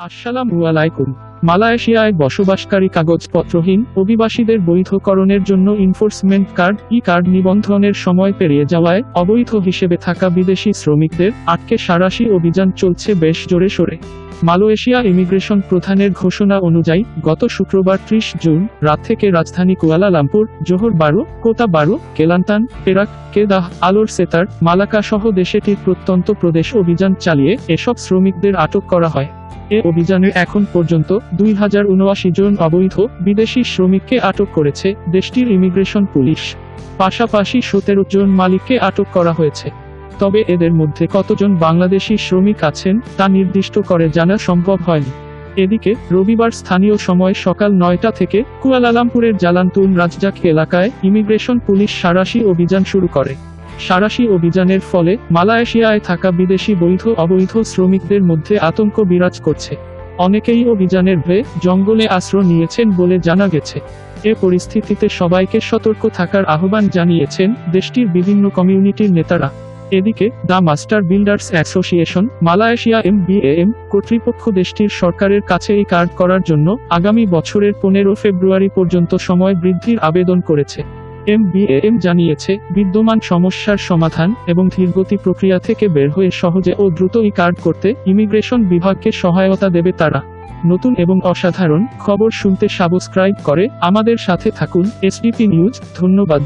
আসসালামু আলাইকুম। মালয়েশিয়ায় বসবাসকারী কাগজপত্রহীন অভিবাসীদের বৈধকরণের জন্য ইনফোর্সমেন্ট কার্ড ই কার্ড নিবন্ধনের সময় পেরিয়ে যাওয়ায় অবৈধ হিসেবে থাকা বিদেশি শ্রমিকদের আটকে সারাশি অভিযান চলছে বেশ জোরে সোরে। মালয়েশিয়া ইমিগ্রেশন প্রধানের ঘোষণা অনুযায়ী, গত শুক্রবার ত্রিশ জুন রাত থেকে রাজধানী কুয়ালালামপুর, জোহর বারো কোতা বারো, কেলান্তান, পেরাক, কেদাহ, আলোর সেতার মালাকা সহ দেশেটির প্রত্যন্ত প্রদেশ অভিযান চালিয়ে এসব শ্রমিকদের আটক করা হয়। এ অভিযানে এখন পর্যন্ত দুই হাজার উনআশি জন অবৈধ বিদেশি শ্রমিককে আটক করেছে দেশটির ইমিগ্রেশন পুলিশ। পাশাপাশি সতেরো জন মালিককে আটক করা হয়েছে। তবে এদের মধ্যে কতজন বাংলাদেশি শ্রমিক আছেন তা নির্দিষ্ট করে জানা সম্ভব হয়নি। এদিকে রবিবার স্থানীয় সময় সকাল নয়টা থেকে কুয়ালালামপুরের জালান্তুন রাজজাক এলাকায় ইমিগ্রেশন পুলিশ সারাশি অভিযান শুরু করে। সারাশি অভিযানের ফলে মালয়েশিয়ায় থাকা বিদেশি বৈধ অবৈধ শ্রমিকদের মধ্যে আতঙ্ক বিরাজ করছে। অনেকেই অভিযানের ভয়ে জঙ্গলে আশ্রয় নিয়েছেন বলে জানা গেছে। এ পরিস্থিতিতে সবাইকে সতর্ক থাকার আহ্বান জানিয়েছেন দেশটির বিভিন্ন কমিউনিটির নেতারা। এদিকে, the master builders association, Malaysia M BAM কর্তৃপক্ষ দেশটির সরকারের কাছে এই কার্ড করার জন্য আগামী বছরের পনেরো ফেব্রুয়ারি পর্যন্ত সময় বৃদ্ধির আবেদন করেছে। এম জানিয়েছে, বিদ্যমান সমস্যার সমাধান এবং ধীরগতি প্রক্রিয়া থেকে বের হয়ে সহজে ও দ্রুতই কার্ড করতে ইমিগ্রেশন বিভাগকে সহায়তা দেবে তারা। নতুন এবং অসাধারণ খবর শুনতে সাবস্ক্রাইব করে আমাদের সাথে থাকুন এসডিপি নিউজ, ধন্যবাদ।